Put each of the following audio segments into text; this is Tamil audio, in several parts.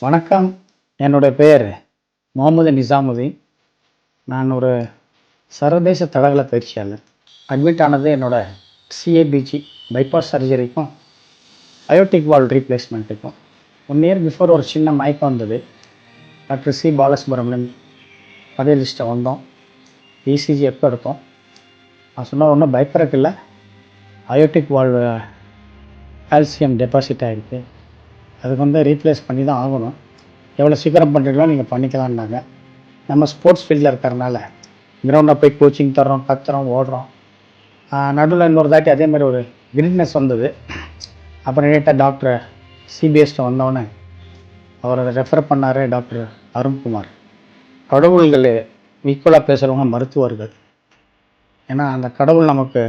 வணக்கம். என்னுடைய பெயர் முகமது நிசாமுதீன். நான் ஒரு சர்வதேச தடகள பயிற்சியாளர். அட்மிட் ஆனது என்னோட சிஏபிஜி பைபாஸ் சர்ஜரிக்கும் அயோட்டிக் வால் ரீப்ளேஸ்மெண்ட்டுக்கும் ஒன் இயர் பிஃபோர் ஒரு சின்ன மயக்கம் வந்தது. டாக்டர் சி பாலசுப்ரமணியம் பழைய லிஸ்ட்டை வந்தோம் இசிஜி எப்போ எடுத்தோம்? நான் சொன்னால் ஒன்றும் பயப்படக்கில்லை அயோட்டிக் வால் கால்சியம் டெபாசிட் ஆகிருக்கு அதுக்கு வந்து ரீப்ளேஸ் பண்ணி தான் ஆகணும். எவ்வளோ சீக்கிரம் பண்ணுறீங்களோ நீங்கள் பண்ணிக்கலான்னாங்க நம்ம ஸ்போர்ட்ஸ் ஃபீல்டில் இருக்கிறனால கிரவுண்டில் போய் கோச்சிங் தர்றோம் கத்துறோம் ஓடுறோம். நடுவில் இன்னொரு தாட்டி அதே மாதிரி ஒரு கிரிட்னஸ் வந்தது. அப்புறம் ரிலேட்டாக டாக்டர் சிபிஎஸ்ட்டு வந்தோடனே அவரை ரெஃபர் பண்ணார் டாக்டர் அருண்குமார். கடவுள்கள் ஈக்குவலாக பேசுகிறவங்க மருத்துவர்கள். ஏன்னா அந்த கடவுள் நமக்கு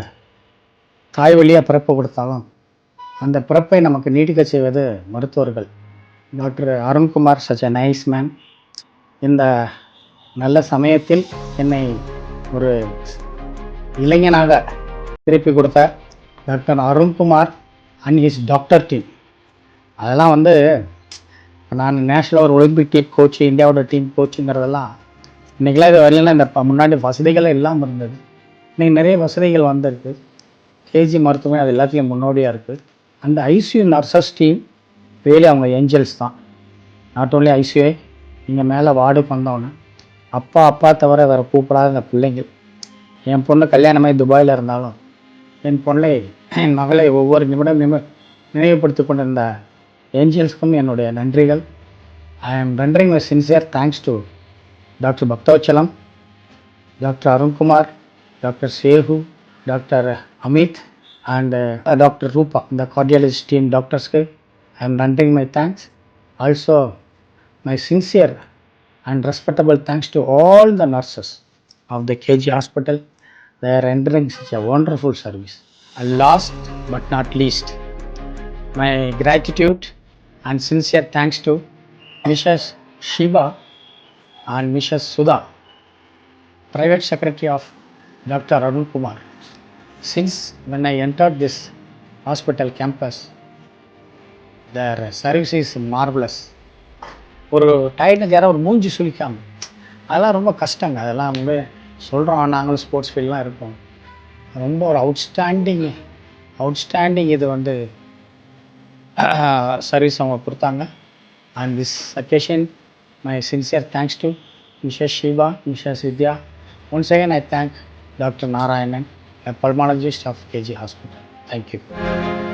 தாய் வழியாக பிறப்பு கொடுத்தாலும் அந்த பிறப்பை நமக்கு நீடிக்க செய்வது மருத்துவர்கள். Doctor Arunkumar such a nice man. இந்த நல்ல சமயத்தில் என்னை ஒரு இளைஞனாக திருப்பி கொடுத்த doctor Arunkumar and his doctor team. அதெல்லாம் வந்து நான் நேஷ்னல் ஒரு ஒலிம்பிக் டீம் கோச்சு இந்தியாவோட டீம் கோச்சுங்கிறதெல்லாம் இன்றைக்கெல்லாம் இது வரையிலாம் இந்த ப- முன்னாடி வசதிகளே இல்லாமல் இருந்தது. இன்றைக்கி நிறைய வசதிகள் வந்திருக்கு. கேஜி மருத்துவமே அது எல்லாத்தையும் முன்னோடியாக இருக்குது அந்த ஐசியூ நர்சஸ் டீம் வேலை அவங்க ஏஞ்சல்ஸ் தான். நாட் ஓன்லி ஐசியூ இங்கே மேலே வார்டுக்கு வந்தவொன்னே அப்பா அப்பா தவிர வேறு கூப்பிடாத அந்த பிள்ளைங்கள் என் பொண்ணு கல்யாணமாகி துபாயில் இருந்தாலும் என் பொண்ணை என் மகளை ஒவ்வொரு நிமிடம் நிமி நினைவுபடுத்தி கொண்டிருந்த ஏஞ்சல்ஸ்க்கும் என்னுடைய நன்றிகள். I am rendering my sincere thanks to doctor Bhaktavatsalam doctor Arunkumar doctor Seku doctor Amit and uh, Dr. Rupa, the cardiologist team, Dr. Script. I am rendering my thanks. Also, my sincere and respectable thanks to all the nurses of the KG hospital. They are rendering such a wonderful service. And last but not least, my gratitude and sincere thanks to Mrs. Shiva and Mrs. Sudha, Private Secretary of Dr. Arun Kumar. Since when I entered this hospital campus, their service is marvelous. ஒரு டயர்டுக்கு யாராவது ஒரு மூஞ்சி சுளிக்காம. அதெல்லாம் ரொம்ப கஷ்டங்க. அதெல்லாம் வந்து சொல்கிறோம் நாங்களும் ஸ்போர்ட்ஸ் ஃபீல்ட்லாம் இருக்கோம். ரொம்ப ஒரு அவுட்ஸ்டாண்டிங் அவுட்ஸ்டாண்டிங் இது வந்து சர்வீஸ் அவங்க கொடுத்தாங்க. And this occasion my sincere thanks to Mrs Shiva Mrs Vidya once again I thank doctor Narayanan and Paramanand ji staff K G hospital. Thank you